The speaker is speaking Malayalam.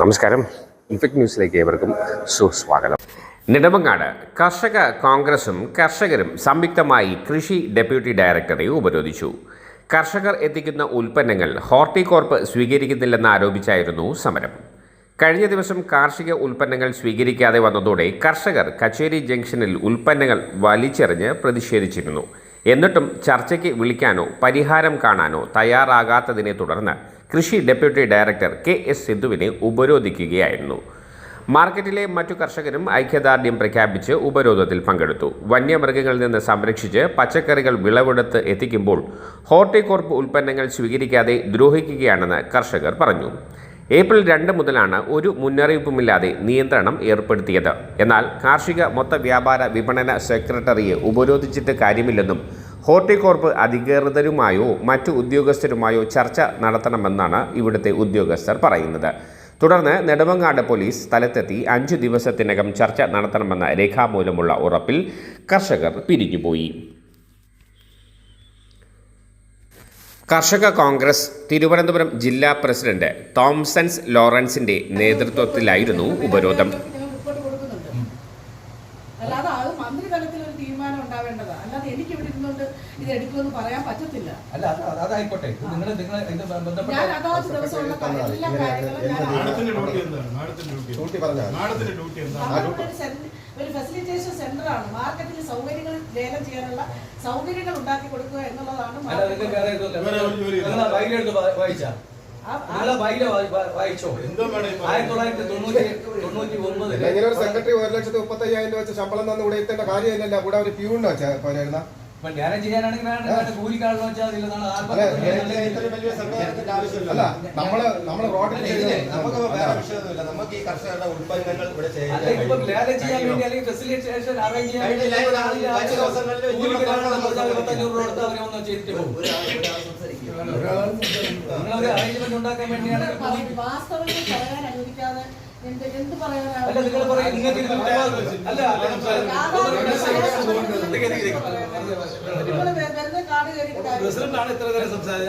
നമസ്കാരം. ഇൻഫെക്ട് ന്യൂസിലേക്ക് ഏവർക്കും സുസ്വാഗതം. നെടുമങ്ങാട് കർഷക കോൺഗ്രസും കർഷകരും സംയുക്തമായി കൃഷി ഡെപ്യൂട്ടി ഡയറക്ടറെ ഉപരോധിച്ചു. കർഷകർ എത്തിക്കുന്ന ഉൽപ്പന്നങ്ങൾ ഹോർട്ടികോർപ്പ് സ്വീകരിക്കുന്നില്ലെന്ന് ആരോപിച്ചായിരുന്നു സമരം. കഴിഞ്ഞ ദിവസം കാർഷിക ഉൽപ്പന്നങ്ങൾ സ്വീകരിക്കാതെ വന്നതോടെ കർഷകർ കച്ചേരി ജംഗ്ഷനിൽ ഉൽപ്പന്നങ്ങൾ വലിച്ചെറിഞ്ഞ് പ്രതിഷേധിച്ചിരുന്നു. എന്നിട്ടും ചർച്ചയ്ക്ക് വിളിക്കാനോ പരിഹാരം കാണാനോ തയ്യാറാകാത്തതിനെ തുടർന്ന് കൃഷി ഡെപ്യൂട്ടി ഡയറക്ടർ കെ എസ് സിദ്ധുവിനെ ഉപരോധിക്കുകയായിരുന്നു. മാർക്കറ്റിലെ മറ്റു കർഷകരും ഐക്യദാർഢ്യം പ്രഖ്യാപിച്ച് ഉപരോധത്തിൽ പങ്കെടുത്തു. വന്യമൃഗങ്ങളിൽ നിന്ന് സംരക്ഷിച്ച് പച്ചക്കറികൾ വിളവെടുത്ത് എത്തിക്കുമ്പോൾ ഹോർട്ടികോർപ്പ് ഉൽപ്പന്നങ്ങൾ സ്വീകരിക്കാതെ ദ്രോഹിക്കുകയാണെന്ന് കർഷകർ പറഞ്ഞു. ഏപ്രിൽ രണ്ട് മുതലാണ് ഒരു മുന്നറിയിപ്പുമില്ലാതെ നിയന്ത്രണം ഏർപ്പെടുത്തിയത്. എന്നാൽ കാർഷിക മൊത്ത വ്യാപാര വിപണന സെക്രട്ടറിയെ ഉപരോധിച്ചിട്ട് കാര്യമില്ലെന്നും ഹോർട്ടികോർപ്പ് അധികൃതരുമായോ മറ്റു ഉദ്യോഗസ്ഥരുമായോ ചർച്ച നടത്തണമെന്നാണ് ഇവിടുത്തെ ഉദ്യോഗസ്ഥർ പറയുന്നത്. തുടർന്ന് നെടുമങ്ങാട് പോലീസ് സ്ഥലത്തെത്തി അഞ്ചു ദിവസത്തിനകം ചർച്ച നടത്തണമെന്ന രേഖാമൂലമുള്ള ഉറപ്പിൽ കർഷകർ പിരിഞ്ഞുപോയി. കർഷക കോൺഗ്രസ് തിരുവനന്തപുരം ജില്ലാ പ്രസിഡന്റ് തോംസൺസ് ലോറൻസിന്റെ നേതൃത്വത്തിലായിരുന്നു ഉപരോധം. അല്ലാതെ അത് മന്ത്രി തലത്തിൽ ഒരു തീരുമാനം ഉണ്ടാവേണ്ടത്. അല്ലാതെ എനിക്ക് ഇവിടെ ഇരുന്നുകൊണ്ട് ഇത് എടുക്കുമെന്ന് പറയാൻ പറ്റത്തില്ല. അല്ല അത് അത് അതായിക്കോട്ടെ. നിങ്ങൾ നിങ്ങൾ ഇത് ബന്ധപ്പെട്ട ഞാൻ അതാത് ദിവസമുള്ള എല്ലാ കാര്യങ്ങളും ഞാൻ മാഡത്തിന്റെ ഡ്യൂട്ടി എന്താണ്? മാഡത്തിന്റെ ഡ്യൂട്ടി ഡ്യൂട്ടി പറഞ്ഞാൽ മാഡത്തിന്റെ ഡ്യൂട്ടി എന്താണ്? നമ്മളുടെ ഒരു സെൻ- ഒരു ഫെസിലിറ്റേഷൻ സെന്ററാണ് മാർക്കറ്റിൽ സൗകര്യങ്ങൾ ലേലം ചെയ്യാനുള്ള സൗകര്യങ്ങൾ ഉണ്ടാക്കി കൊടുക്കുക എന്നുള്ളതാണ് അല്ല നിങ്ങൾക്ക് വേറെ ഇതൊന്നുമില്ല. വേറെ ഒരു. നിങ്ങൾ എടുത്ത് വായിച്ചാ? ആ- ആ- നിങ്ങൾ വായിച്ചോ? എന്തോ മാഡം ഈ ആയിരത്തി തൊള്ളായിരത്തി തൊണ്ണൂറ്റി തൊണ്ണൂറ്റി ഇങ്ങനെ ഒരു സെക്രട്ടറി ഒരു ലക്ഷത്തി മുപ്പത്തി അയ്യായിരം രൂപ വെച്ച് ശമ്പളം തന്ന് ഇവിടെ എത്തേണ്ട കാര്യമില്ലല്ലോ. ഇവിടെ ഒരു പ്യൂണിന് വെച്ചാൽ പോരായിരുന്ന അല്ല, നമ്മൾ നമ്മൾ റോഡിൽ നമുക്ക് വേറെ വിഷയമൊന്നുമില്ല. നമുക്ക് ഈ കർഷകരുടെ ഉൽപ്പന്നങ്ങൾ ഇവിടെ ചെയ്യാൻ ലേലം അനുവദിക്കാതെ എന്ത് എന്ത് പറയാനാണ് അല്ല നിങ്ങൾ പറയും നിങ്ങൾക്ക് ഇതിന് ഉത്തരവാദിത്വം- അല്ല നിങ്ങൾ വെറുതെ കാട് കയറിയിട്ട് കാര്യം പ്രസിഡന്റാണ് ഇത്ര നേരം സംസാരിച്ചത്